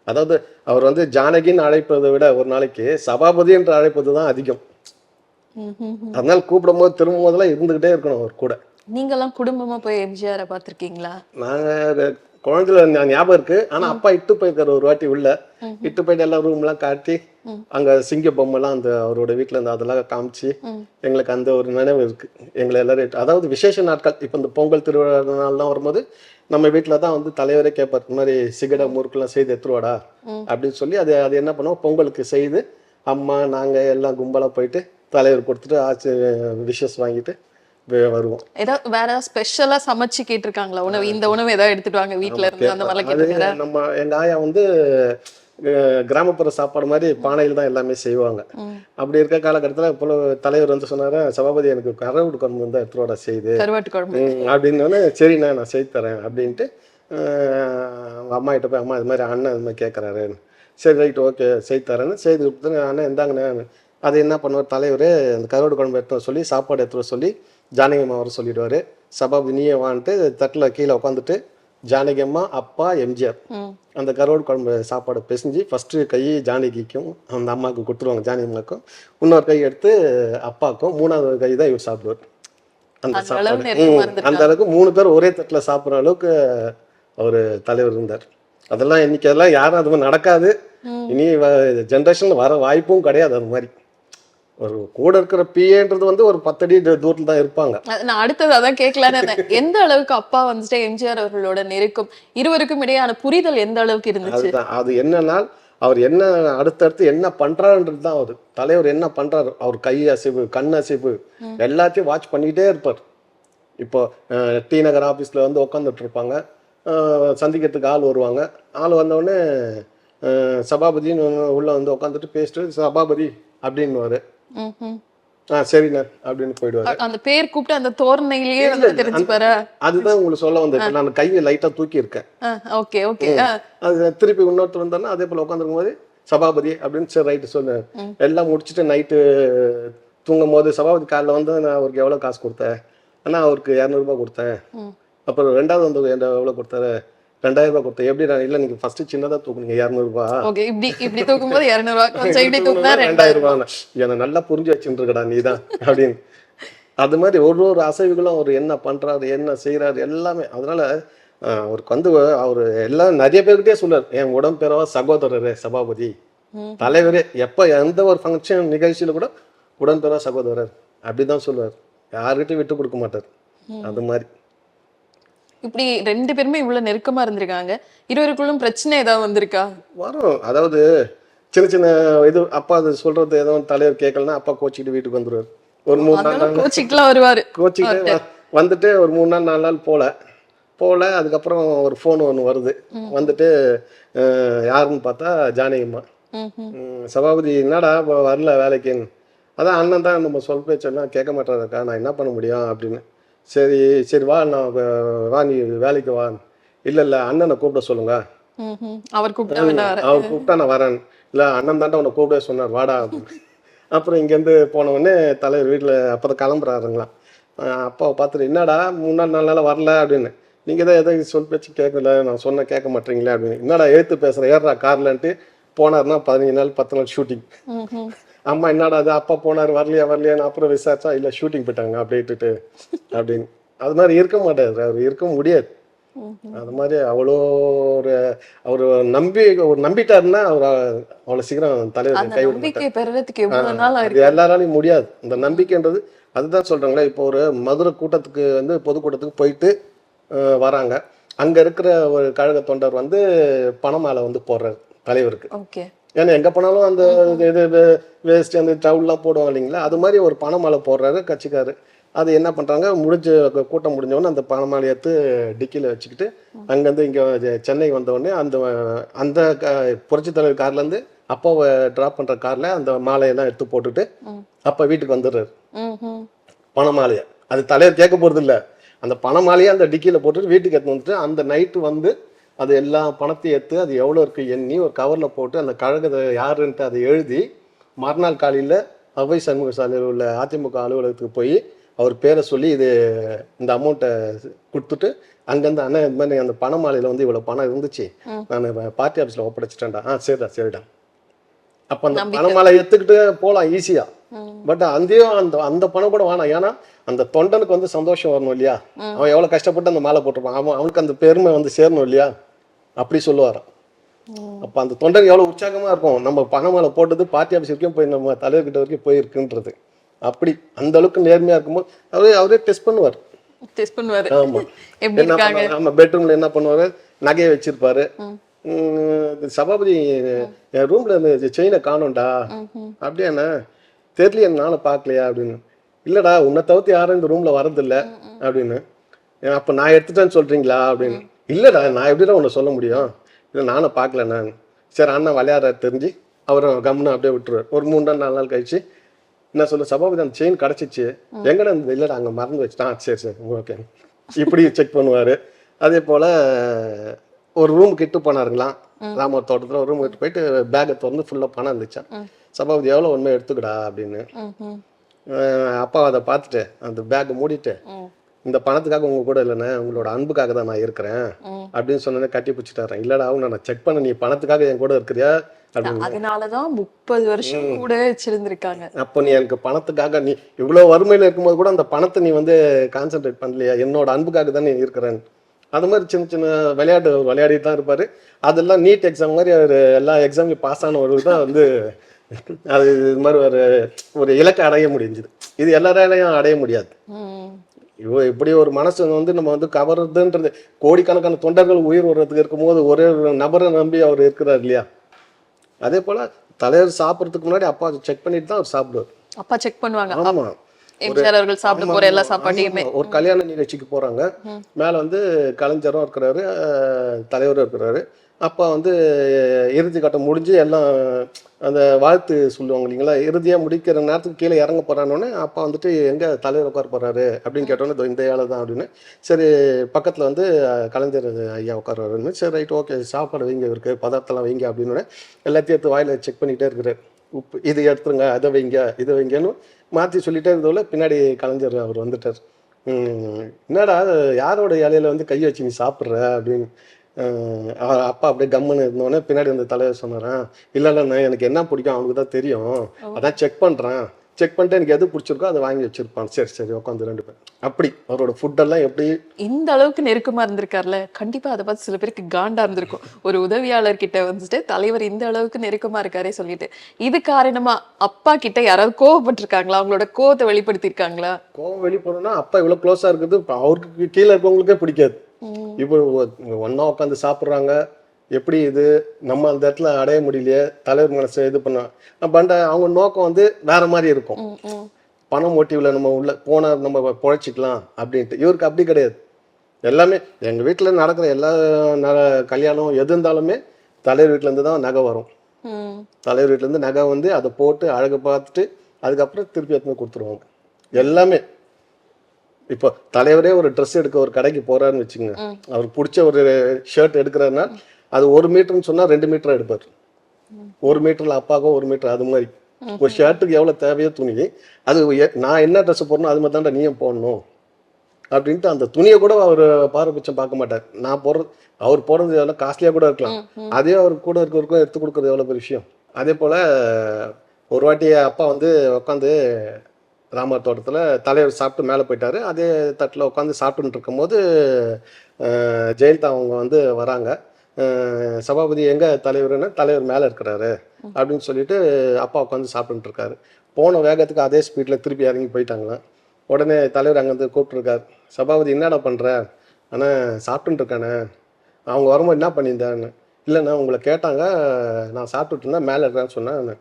அதாவது அவர் வந்து ஜானகின்னு அழைப்பதை விட ஒரு நாளைக்கு சபாபதி என்று அழைப்பது தான் அதிகம். அதனால கூப்பிடும் போது திரும்பும் போதெல்லாம் இருந்துக்கிட்டே இருக்கணும் அவர் கூட. நீங்கெல்லாம் குடும்பமா போய் எம்ஜிஆரை பார்த்திருக்கீங்களா? நாங்கள் குழந்தைல ஞாபகம் இருக்கு. ஆனா அப்பா இட்டு போயிருக்காரு ஒரு வாட்டி உள்ள. இட்டு போயிட்டு எல்லாம் ரூம்லாம் காட்டி அங்க சிங்க பொம்மைலாம் அந்த அவரோட வீட்ல இருந்து அதெல்லாம் காமிச்சு எங்களுக்கு அந்த ஒரு நினைவு இருக்கு. எங்களை எல்லாரும் அதாவது விசேஷ நாட்கள் இப்போ இந்த பொங்கல் திருவிழா நாள்லாம் வரும்போது நம்ம வீட்டில் தான் வந்து தலைவரே கேட்பார் இந்த மாதிரி சிகட முறுக்கெல்லாம் செய்து எடுத்துருவாடா அப்படின்னு சொல்லி அது அது என்ன பண்ணுவோம்? பொங்கலுக்கு செய்து அம்மா நாங்கள் எல்லாம் கும்பலாக போயிட்டு தலைவர் கொடுத்துட்டு ஆச்சு விஷஸ் வாங்கிட்டு வருவோம். ஏதாவது வேற ஏதாவது ஸ்பெஷலா சமைச்சு கேட்டிருக்காங்களா? உணவு இந்த உணவு ஏதாவது எடுத்துட்டு வாங்க வீட்ல இருந்து அந்த மாதிரிலாம் அது கேட்டிருக்காரா நம்ம எங்க ஆயா வந்து கிராமப்புற சாப்பாடு மாதிரி பானையில் தான் எல்லாமே செய்வாங்க. அப்படி இருக்க காலகட்டத்தில் இப்போ தலைவர் வந்து சொன்னாரு சபாபதி எனக்கு கரவுடு குழம்பு வந்து எடுத்துருவாடா செய்து. அப்படின்னோடனே சரிண்ணா நான் செய்து தரேன் அப்படின்ட்டு அம்மா கிட்ட போய் அம்மா இது மாதிரி அண்ணன் இது மாதிரி கேட்குறாரு சரி ரைட் ஓகே செய்து தரேன்னு செய்து கொடுத்து அண்ணன் இந்தாங்கண்ணே அது என்ன பண்ணுவார் தலைவர் அந்த கருவாடு குழம்பு எடுத்து சொல்லி சாப்பாடு எடுத்து வர சொல்லி ஜானகி அம்மா வர சொல்லிடுவாரு. சபாபதி நீயே வான்ட்டு தட்டில் கீழே உட்காந்துட்டு ஜானகி அம்மா அப்பா எம்ஜிஆர். அந்த கருவாடு குழம்பு சாப்பாடு பிசைஞ்சு ஃபஸ்ட்டு கை ஜானகிக்கும் அந்த அம்மாவுக்கு கொடுத்துருவாங்க ஜானகி அம்மாவுக்கும். இன்னொரு கை எடுத்து அப்பாவுக்கும் மூணாவது கை தான் இவர் சாப்பிடுவார். அந்த சாப்பாடு. அந்த அளவுக்கு மூணு பேர் ஒரே தட்டில் சாப்பிட்ற அளவுக்கு அவர் தலைவர் இருந்தார். அதெல்லாம் இன்னைக்கு அதெல்லாம் யாரும் அது மாதிரி நடக்காது. இனி ஜென்ரேஷனில் வர வாய்ப்பும் கிடையாது அது மாதிரி. ஒரு கூட இருக்கிற பிஏன்றது வந்து ஒரு பத்தடி தூரத்தில் தான் இருப்பாங்க. நான் அடுத்தது அதான் கேட்கலான்னு. எந்த அளவுக்கு அப்பா வந்துட்டு எம்ஜிஆர் அவர்களோட நெருக்கம் இருவருக்கும் இடையான புரிதல் எந்த அளவுக்கு இருந்துச்சு? அதுதான். அது என்னன்னா அவர் என்ன அடுத்தடுத்து என்ன பண்றாருன்றது தான் அவர் தலைவர் என்ன பண்றாரு? அவர் கை அசைவு கண் அசைவு எல்லாத்தையும் வாட்ச் பண்ணிக்கிட்டே இருப்பார். இப்போ டி நகர் ஆஃபீஸில் வந்து உட்காந்துட்டு இருப்பாங்க. சந்திக்கிறதுக்கு ஆள் வருவாங்க. ஆள் வந்தோடனே சபாபதின்னு உள்ள வந்து உட்காந்துட்டு பேசிட்டு சபாபதி ம். ஆ சரிண்ணே அப்படின்னு போயிடுவாரு. அந்த பேர் கூப்பிட்டு அந்த தோரணையிலேயே வந்து தெரிஞ்சுப்பாரு? அதுதான் உங்களுக்கு சொல்ல வந்தேன். நான் கையை லைட்டா தூக்கி இருக்கேன் ஓகே ஓகே. அது திருப்பி இன்னொருத்தர் வந்தாருன்னா அதே போல உட்காந்துருக்கும் போது சபாபதி அப்படின்னு சரி ரைட்டு சொல்லு எல்லாம் முடிச்சுட்டு நைட்டு தூங்கும் போது சபாபதி காலைல வந்து நான் அவருக்கு எவ்வளோ காசு கொடுத்தேன்? அண்ணா அவருக்கு இரநூறுபா கொடுத்தேன். அப்புறம் ரெண்டாவது வந்து என்ன எவ்வளோ கொடுத்தாரு? ரெண்டாயிரம் ரூபாய் கொடுத்தேன். எப்படி நான் இல்லை நீங்கள் ஃபர்ஸ்ட் சின்னதாக தூக்குனீங்க இரநூறுபா ஓகே இப்படி இப்படி தூக்கும் போது இரநூறுவா கொஞ்சம் இப்படி தூக்குனா ரெண்டாயிரம். ரூபாய் என்னை நல்லா புரிஞ்சு வச்சுருக்கடா நீ தான் அப்படின்னு. அது மாதிரி ஒரு ஒரு அசைவுகளும் அவர் என்ன பண்றாரு என்ன செய்றாரு எல்லாமே. அதனால அவருக்கு வந்து அவர் எல்லாம் நிறைய பேர்கிட்டயே சொல்றாரு. என் உடம்பெறவா சகோதரரே சபாபதி. தலைவரே எப்ப எந்த ஒரு ஃபங்க்ஷன் நிகழ்ச்சியில கூட உடன்பெறவா சகோதரர் அப்படிதான் சொல்லுவார். யாருக்கிட்டையும் விட்டு கொடுக்க மாட்டார். அது மாதிரி. இப்படி ரெண்டு பேருமே இவ்வளவு நெருக்கமா இருந்திருக்காங்க. இருவருக்குள்ளும் பிரச்சனை ஏதாவது வந்திருக்கா? வரும். அதாவது சின்ன சின்ன இது அப்பா அது சொல்றது ஏதோ தலைவர் கேட்கலன்னா அப்பா கோச்சிக்கிட்டு வீட்டுக்கு வந்துருவார். ஒரு மூணு நாள் கோச்சிட்டுலாம் வருவாரு. கோச்சிக்கிட்டு வந்துட்டு ஒரு மூணு நாள் நாலு நாள் போல. போல அதுக்கப்புறம் ஒரு ஃபோன் ஒன்று வருது. வந்துட்டு யாருன்னு பார்த்தா ஜானகிம்மா. சபாபதி என்னடா இப்போ வரல வேலைக்குன்னு. அதான் அண்ணன் தான் நம்ம சொல் பேச்செல்லாம் கேட்க மாட்டாருக்கா நான் என்ன பண்ண முடியும் அப்படின்னு. சரி சரி வா நான் வ- நீ வேலைக்கு வா. இல்லை இல்லை அண்ணனை கூப்பிட சொல்லுங்க. அவர் கூப்பிட்டா அவர் கூப்பிட்டா நான் வரேன். இல்லை அண்ணன் தாண்டா உன்னை கூப்பிட சொன்னார் வாடா அப்புறம் இங்கேருந்து போன உடனே தலைவர் வீட்டில் அப்போ தான் கிளம்புறாருங்களாம் அஹ் அப்பாவை பார்த்துட்டு என்னடா மூணு நாள் நாலு நாள் வரல? அப்படின்னு. நீங்கள் தான் எதை சொல் பேச்சு கேட்கல. நான் சொன்ன கேட்க மாட்டீங்களே அப்படின்னு. என்னடா எழுத்து பேசுகிறேன் ஏறா கார்லன்ட்டு போனார்னா பதினஞ்சு நாள் பத்து நாள் ஷூட்டிங். அம்மா என்னடா அது அப்பா போனார் வரலையா வரலையான்னு அப்புறம் விசாரிச்சா இல்லை ஷூட்டிங் போயிட்டாங்க அப்படியே இட்டுட்டு அப்படின்னு. அது மாதிரி இருக்க மாட்டார். அவர் இருக்க முடியாது. அது மாதிரி அவ்வளோ ஒரு அவர் நம்பி ஒரு நம்பிட்டாருன்னா அவர் அவ்வளோ சீக்கிரம் தலைவர் கைவிட எல்லாராலையும் முடியாது. இந்த நம்பிக்கைன்றது அதுதான் சொல்றாங்களே இப்போ ஒரு மதுரை கூட்டத்துக்கு வந்து பொதுக்கூட்டத்துக்கு போயிட்டு வராங்க. அங்க இருக்கிற ஒரு கழக தொண்டர் வந்து பணமாலை வந்து போடுறாரு தலைவருக்கு. ஓகே. ஏன்னா எங்க போனாலும் அந்த இது வேஸ்ட் அந்த டவுல்லாம் போடுவாங்க இல்லைங்களா? அது மாதிரி ஒரு பணமாலை போடுறாரு கட்சிக்காரு. அது என்ன பண்றாங்க? முடிஞ்ச கூட்டம் முடிஞ்சவொடனே அந்த பணமாலை எடுத்து டிக்கியில் வச்சுக்கிட்டு அங்கேருந்து இங்க சென்னை வந்தவொடனே அந்த அந்த க- தலைவர் கார்ல இருந்து அப்பாவை டிராப் பண்ற கார்ல அந்த மாலையெல்லாம் எடுத்து போட்டுட்டு அப்பா வீட்டுக்கு வந்துடுறாரு. ம், பணமாலையை அது தலைவர் கேட்க போறது இல்ல அந்த பணமாலையை அந்த டிக்கியில போட்டுட்டு வீட்டுக்கு எடுத்து வந்துட்டு அந்த நைட்டு வந்து அது எல்லா பணத்தையும் எடுத்து அது எவ்வளோ இருக்கு எண்ணி ஒரு கவர்ல போட்டு அந்த கழகத்தை யாருன்ட்டு அதை எழுதி மறுநாள் காலையில அவை சண்முக சாலையில் உள்ள அதிமுக அலுவலகத்துக்கு போய் அவர் பேரை சொல்லி இது இந்த அமௌண்ட்டை கொடுத்துட்டு அங்கேருந்து அண்ணன் இந்த மாதிரி அந்த பணமாலையில் வந்து இவ்வளோ பணம் இருந்துச்சு. நான் பார்ட்டி ஆஃபீஸில் ஒப்படைச்சிட்டேன்டா. ஆ சரிடா சரிடா. அப்போ அந்த பணமாலை எடுத்துக்கிட்டு போகலாம் ஈஸியா பட் அங்கேயும் அந்த அந்த பணம் கூட வேணாம். ஏன்னா அந்த தொண்டனுக்கு வந்து சந்தோஷம் வரணும் இல்லையா? அவன் எவ்வளவு கஷ்டப்பட்டு அந்த மாலை போட்டிருப்பான். அவன் அவனுக்கு அந்த பெருமை வந்து சேரணும் இல்லையா? அப்படி சொல்லுவாராம் அப்ப அந்த தொண்டன் எவ்வளவு உற்சாகமா இருக்கும். நம்ம பணமாலை போட்டது பார்ட்டி ஆஃபீஸ் வரைக்கும் போய் நம்ம தலைவர்கிட்ட வரைக்கும் போயிருக்குன்றது. அப்படி அந்த அளவுக்கு நேர்மையா இருக்கும்போது அவரே அவரே டெஸ்ட் பண்ணுவார். டெஸ்ட் பண்ணுவாரு. ஆமா. எப்படி என்ன நம்ம பெட்ரூம்ல என்ன பண்ணுவாரு? நகையை வச்சிருப்பாரு. சபாபதி என் ரூம்ல இந்த செயினை காணோம்டா. அப்படியாண்ணா தெரியலையே நானும் பார்க்கலையா அப்படின்னு. இல்லடா உன்னை தவிர்த்து யாரும் இந்த ரூம்ல வரதில்ல அப்படின்னு. "ஏன், அப்ப நான் எடுத்துட்டேன்னு சொல்றீங்களா அப்படின்னு. இல்லடா நான் எப்படிடா உன்னை சொல்ல முடியும்? இல்லை நானும் பார்க்கல நான். சரி அண்ணன் விளையாடுற தெரிஞ்சு அவர் கம்முன்னு அப்படியே விட்டுருவார் ஒரு மூணு நாள் நாலு நாள் கழிச்சு என்ன சொல்ல சபாபதி அந்த செயின் கிடச்சிச்சு. எங்கடா இருந்தது இல்லடா அங்கே மறந்து வச்சுட்டான். சரி சரி ஓகே. இப்படி செக் பண்ணுவார். அதே போல் ஒரு ரூம் கிட்டு போனாருங்களாம் ராமர் தோட்டத்தில் ஒரு ரூம் கிட்டு போயிட்டு பேக்கை திறந்து ஃபுல்லாக பணம் இருந்துச்சான் சபாபதி எவ்வளோ உண்மை எடுத்துக்கடா அப்படின்னு. அப்பா அதை பார்த்துட்டு அந்த பேக்கை மூடிட்டு. இந்த பணத்துக்காக உங்க கூட இல்லைண்ணே உங்களோட அன்புக்காக தான் நான் இருக்கிறேன். அப்படின்னு சொன்னோன்னே கட்டி பிடிச்சிட்டாரன் இல்லடா அவங்க நான் செக் பண்ண நீ பணத்துக்காக என் கூட இருக்கிறியா? அதனாலதான் முப்பது வருஷம் கூட வச்சிருந்திருக்காங்க. அப்போ நீ எனக்கு பணத்துக்காக நீ இவ்வளோ வறுமையில் இருக்கும்போது கூட அந்த பணத்தை நீ வந்து கான்சென்ட்ரேட் பண்ணலையா? என்னோட அன்புக்காக தான் நீ இருக்கிறேன் அது மாதிரி சின்ன சின்ன விளையாட்டு விளையாடிட்டு தான் இருப்பாரு. அதெல்லாம் நீட் எக்ஸாம் மாதிரி அவர் எல்லா எக்ஸாம்லையும் பாஸ் ஆனவர் தான் வந்து அது இது மாதிரி ஒரு ஒரு இலக்கை அடைய முடிஞ்சுது. இது எல்லாராலையும் அடைய முடியாது. இவ இப்படி ஒரு மனசு வந்து நம்ம வந்து கவருதுன்றது கோடிக்கணக்கான தொண்டர்கள் உயிர் வர்றதுக்கு இருக்கும்போது ஒரே ஒரு நபரை நம்பி அவர் இருக்கிறார் இல்லையா? அதே போல தலைவர் சாப்பிட்றதுக்கு முன்னாடி அப்பா செக் பண்ணிட்டு தான் அவர் சாப்பிடுவார். அப்பா செக் பண்ணுவாங்க. ஆமா. எம்ஜிஆர் அவர்கள் சாப்பிட போற எல்லா சாப்பாட்டையுமே. ஒரு கல்யாண நிகழ்ச்சிக்கு போறாங்க. மேல வந்து கலைஞரும் இருக்கிறாரு தலைவரும் இருக்கிறாரு. அப்பா வந்து இறுதி கட்டம் முடிஞ்சு எல்லாம் அந்த வாழ்த்து சொல்லுவாங்க இல்லைங்களா? இறுதியாக முடிக்கிற நேரத்துக்கு கீழே இறங்க போகிறானோடனே அப்பா வந்துட்டு எங்கே தலைவர் உட்கார போகிறாரு அப்படின்னு கேட்டோன்னே "இதோ இந்த ஏழை தான் அப்படின்னு. சரி பக்கத்தில் வந்து கலைஞர் ஐயா உட்காருவாருன்னு சரி ரைட் ஓகே சாப்பாடு வைங்க இருக்கு பதார்த்தம்லாம் வைங்க அப்படின்னு எல்லாத்தையும் எடுத்து வாயில் செக் பண்ணிகிட்டே இருக்கிறார். உப்பு இது எடுத்துருங்க அதை வைங்க இதை வைங்கன்னு மாற்றி சொல்லிட்டே இருந்தோல பின்னாடி கலைஞர் அவர் வந்துட்டார். "ம், என்னடா யாரோட இலையில வந்து கை வச்சு நீ சாப்பிட்ற அப்படின்னு அப்பா அப்படியே கம்முன்னு இருந்தோடனே பின்னாடி வந்து தலைவர் சொன்னாராம் இல்லை இல்லைண்ணா எனக்கு என்ன பிடிக்கும் அவனுக்கு தான் தெரியும். அதான் செக் பண்ணுறேன் செக் பண்ணிட்டு எனக்கு எது பிடிச்சிருக்கோ அதை வாங்கி வச்சிருப்பான் சரி சரி உட்காந்து ரெண்டு பேர் அப்படி அவரோட ஃபுட்டெல்லாம் எப்படி? இந்த அளவுக்கு நெருக்கமா இருந்திருக்காருல்ல கண்டிப்பா அதை பார்த்து சில பேருக்கு காண்டா இருந்திருக்கும். ஒரு உதவியாளர் கிட்ட வந்துட்டு தலைவர் இந்த அளவுக்கு நெருக்கமா இருக்காரே சொல்லிட்டு. இது காரணமா அப்பா கிட்ட யாராவது கோவப்பட்டிருக்காங்களா? அவங்களோட கோவத்தை வெளிப்படுத்தியிருக்காங்களா? கோவம் வெளிப்படணும்னா அப்பா இவ்வளோ க்ளோஸாக இருக்குது. அவருக்கு கீழே இருக்கவங்களுக்கே பிடிக்காது. இப்போ ஒன்றா உட்காந்து சாப்பிட்றாங்க. எப்படி இது? நம்ம அந்த இடத்துல அடைய முடியலையே தலைவர் மனசை இது பண்ண. பண்ட அவங்க நோக்கம் வந்து வேற மாதிரி இருக்கும். பண மோட்டிவ்ல நம்ம உள்ள போனா நம்ம பொழைச்சிக்கலாம் அப்படின்ட்டு. இவருக்கு அப்படி கிடையாது. எல்லாமே எங்க வீட்டில் நடக்கிற எல்லா கல்யாணம் எது இருந்தாலுமே தலைவர் வீட்ல இருந்து தான் நகை வரும். தலைவர் வீட்ல இருந்து நகை வந்து அதை போட்டு அழகு பார்த்துட்டு அதுக்கப்புறம் திருப்பி எடுத்துன்னு கொடுத்துருவாங்க. எல்லாமே. இப்போ தலைவரே ஒரு ட்ரெஸ் எடுக்க ஒரு கடைக்கு போறாருன்னு வச்சுங்க அவருக்கு பிடிச்ச ஒரு ஷர்ட் எடுக்கிறாருன்னா அது ஒரு மீட்டர்னு சொன்னால் ரெண்டு மீட்டர் எடுப்பார். ஒரு மீட்டரில் அப்பாக்கும் ஒரு மீட்டர் அது மாதிரி ஒரு ஷர்ட்டுக்கு எவ்வளோ தேவையோ துணி. அது எ- நான் என்ன ட்ரெஸ் போடணும் அது மாதிரி தான்டா நீயும் போடணும். அப்படின்ட்டு அந்த துணியை கூட அவர் பாரபட்சம் பார்க்க மாட்டார். நான் போடுறது அவர் போடுறது எவ்வளோ காஸ்ட்லியாக கூட இருக்கலாம். அதே அவர் கூட இருக்கிறவருக்கும் எடுத்து கொடுக்குறது எவ்வளோ பெரிய விஷயம். அதே போல் ஒரு வாட்டி அப்பா வந்து உட்காந்து ராமர் தோட்டத்தில் தலைவர் சாப்பிட்டு மேலே போயிட்டாரு. அதே தட்டில் உட்காந்து சாப்பிட்டுட்டு இருக்கும்போது ஜெயலலிதா அவங்க வந்து வராங்க. சபாபதி எங்கே தலைவர்னா தலைவர் மேலே இருக்கிறாரு அப்படின்னு சொல்லிட்டு அப்பா உட்காந்து சாப்பிட்டுட்டு இருக்காரு போன வேகத்துக்கு அதே ஸ்பீடில் திருப்பி இறங்கி போயிட்டாங்களாம் உடனே தலைவர் அங்கேருந்து கூப்பிட்ருக்கார் சபாபதி என்னடா பண்ணுற ஆனால் சாப்பிட்டுட்டு இருக்கானே அவங்க வரும்போது என்ன பண்ணியிருந்தான்னு இல்லைண்ணா உங்களை கேட்டாங்க. நான் சாப்பிட்டுட்டு இருந்தேன் மேலே இருக்கிறேன்னு சொன்னேன்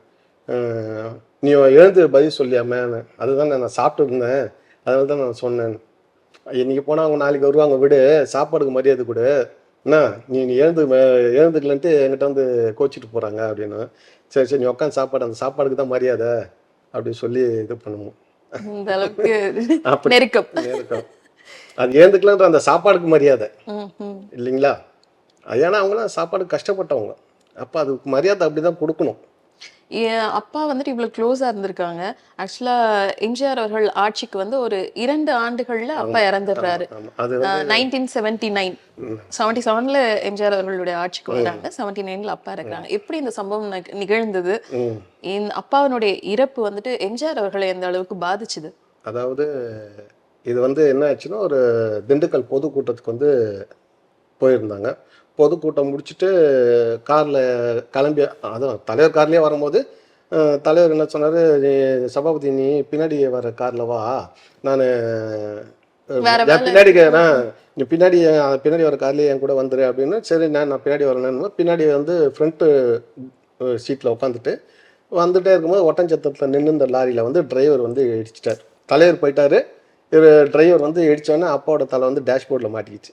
நீ எழுந்து பதில் சொல்லியாமே அதுதான் நான் சாப்பிட்டு இருந்தேன் அதனால தான் நான் சொன்னேன். இன்னைக்கு போனால் அவங்க நாளைக்கு வருவாங்க விடு. சாப்பாடுக்கு மரியாதை கொடு. என்ன நீ நீ எழுந்து எழுந்துக்கலன்ட்டு என்கிட்ட வந்து கோச்சிட்டு போகிறாங்க அப்படின்னு. சரி சரி நீ உட்காந்து சாப்பாடு அந்த சாப்பாடுக்கு தான் மரியாதை அப்படின்னு சொல்லி இது பண்ணுவோம் இந்த அளவுக்கு அப்படி. நெருக்கம். இருக்கும் அது ஏந்துக்கலன்ற அந்த சாப்பாடுக்கு மரியாதை. இல்லைங்களா? ஏன்னா அவங்களாம் சாப்பாடு கஷ்டப்பட்டவங்க. அப்போ அதுக்கு மரியாதை அப்படி தான் கொடுக்கணும். என் அப்பா வந்துட்டு இவ்வளவு க்ளோஸா இருந்திருக்காங்க. ஆக்சுவலா எம்ஜிஆர் அவர்கள் ஆட்சிக்கு வந்து ஒரு இரண்டு ஆண்டுகள்ல அப்பா இறந்துடுறாரு. நைன்டீன் செவன்டி நைன் செவன்டி செவன்ல எம்ஜிஆர் அவர்களுடைய ஆட்சிக்கு வராங்க செவன்டி நைன்ல அப்பா இருக்கிறாங்க எப்படி இந்த சம்பவம் நிக- நிகழ்ந்தது. இந்த அப்பாவினுடைய இறப்பு வந்துட்டு எம்ஜிஆர் அவர்களை எந்த அளவுக்கு பாதிச்சுது? அதாவது இது வந்து என்ன ஆச்சுன்னா ஒரு திண்டுக்கல் பொதுக்கூட்டத்துக்கு வந்து போயிருந்தாங்க. பொதுக்கூட்டம் முடிச்சுட்டு காரில் கிளம்பி அதான் தலைவர் கார்லேயே வரும்போது தலைவர் என்ன சொன்னார் நீ சபாபதி நீ பின்னாடி வர காரில் வா. நான் பின்னாடி நீ பின்னாடி பின்னாடி வர கார்லேயே என் கூட வந்துரு அப்படின்னு சரி நான் நான் பின்னாடி வரேன்னு பின்னாடி வந்து ஃப்ரண்ட்டு சீட்டில் உட்காந்துட்டு வந்துட்டே இருக்கும்போது ஒட்டஞ்சத்திரத்தில் நின்று இந்த லாரியில் வந்து டிரைவர் வந்து இடிச்சிட்டார். தலைவர் போயிட்டாரு. இவர் டிரைவர் வந்து இடிச்சோன்னே அப்பாவோட தலை வந்து டேஷ்போர்டில் மாட்டிக்கிச்சு.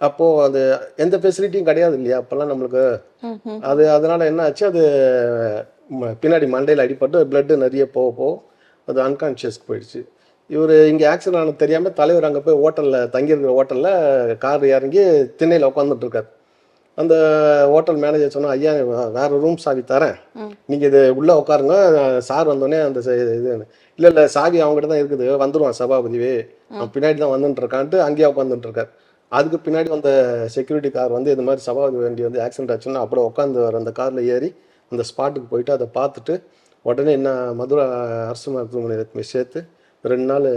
அப்போது அது எந்த ஃபெசிலிட்டியும் கிடையாது இல்லையா? அப்போல்லாம் நம்மளுக்கு. அது அதனால என்ன ஆச்சு அது பின்னாடி மண்டையில் அடிபட்டு பிளட்டு நிறைய போக போக அது அன்கான்ஷியஸ்க்கு போயிடுச்சு. இவர் இங்கே ஆக்சிடென்ட் ஆனது தெரியாமல் தலைவர் அங்கே போய் ஹோட்டலில் தங்கியிருக்கிற ஹோட்டலில் கார் இறங்கி திண்ணையில் உட்காந்துட்டு இருக்காரு அந்த ஹோட்டல் மேனேஜர் சொன்னா ஐயா வேற ரூம் சாவி தரேன். நீங்கள் இது உள்ளே உட்காருங்க. சார் வந்தோடனே அந்த இது இல்லை இல்லை சாவி அவங்ககிட்ட தான் இருக்குது. வந்துடுவான் சபாபதிவே. அவன் பின்னாடி தான் வந்துட்டு இருக்கான்ட்டு அங்கேயே உட்காந்துட்டு இருக்காரு அதுக்கு பின்னாடி வந்த செக்யூரிட்டி கார் வந்து இது மாதிரி சபாபதி வண்டி வந்து ஆக்சிடென்ட் ஆச்சுன்னா அப்புறம் உட்காந்து வர அந்த காரில் ஏறி அந்த ஸ்பாட்டுக்கு போயிட்டு அதை பார்த்துட்டு உடனே என்ன மதுரை அரசு மருத்துவமனையில் போய் சேர்த்து ரெண்டு நாள்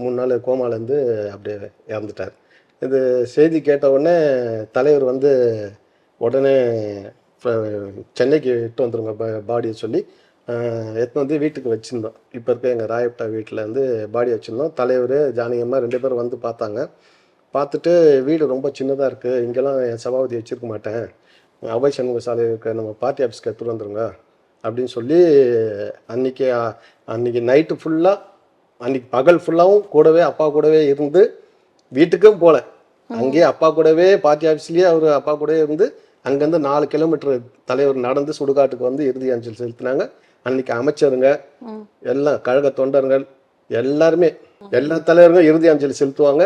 மூணு நாள் கோமாலேருந்து அப்படியே இறந்துட்டார். இது செய்தி கேட்ட உடனே தலைவர் வந்து உடனே சென்னைக்கு இட்டு வந்துருங்க பாடியை சொல்லி எத்தனை வந்து வீட்டுக்கு வச்சுருந்தோம். இப்போ இருக்க எங்கள் ராயப்பட்டா வீட்டில் வந்து பாடி வச்சுருந்தோம். தலைவர் ஜானகியம்மா ரெண்டு பேரும் வந்து பார்த்தாங்க. பார்த்துட்டு வீடு ரொம்ப சின்னதாக இருக்குது இங்கெல்லாம் என் சபாபதி வச்சுருக்க மாட்டேன். அபய் சண்முக சாலை இருக்க நம்ம பார்ட்டி ஆஃபீஸ்க்கு எடுத்துகிட்டு வந்துருங்க அப்படின்னு சொல்லி அன்னைக்கு அன்னைக்கு நைட்டு ஃபுல்லாக அன்னைக்கு பகல் ஃபுல்லாகவும் கூடவே அப்பா கூடவே இருந்து வீட்டுக்கும் போகல அங்கேயே அப்பா கூடவே பார்ட்டி ஆஃபீஸ்லேயே அவர் அப்பா கூடவே இருந்து அங்கேருந்து நாலு கிலோமீட்டர் தலைவர் நடந்து சுடுகாட்டுக்கு வந்து இறுதி அஞ்சலி செலுத்தினாங்க. அன்னைக்கு அமைச்சருங்க எல்லாம் கழக தொண்டர்கள் எல்லாருமே எல்லா தலைவரும் இறுதி அஞ்சலி செலுத்துவாங்க.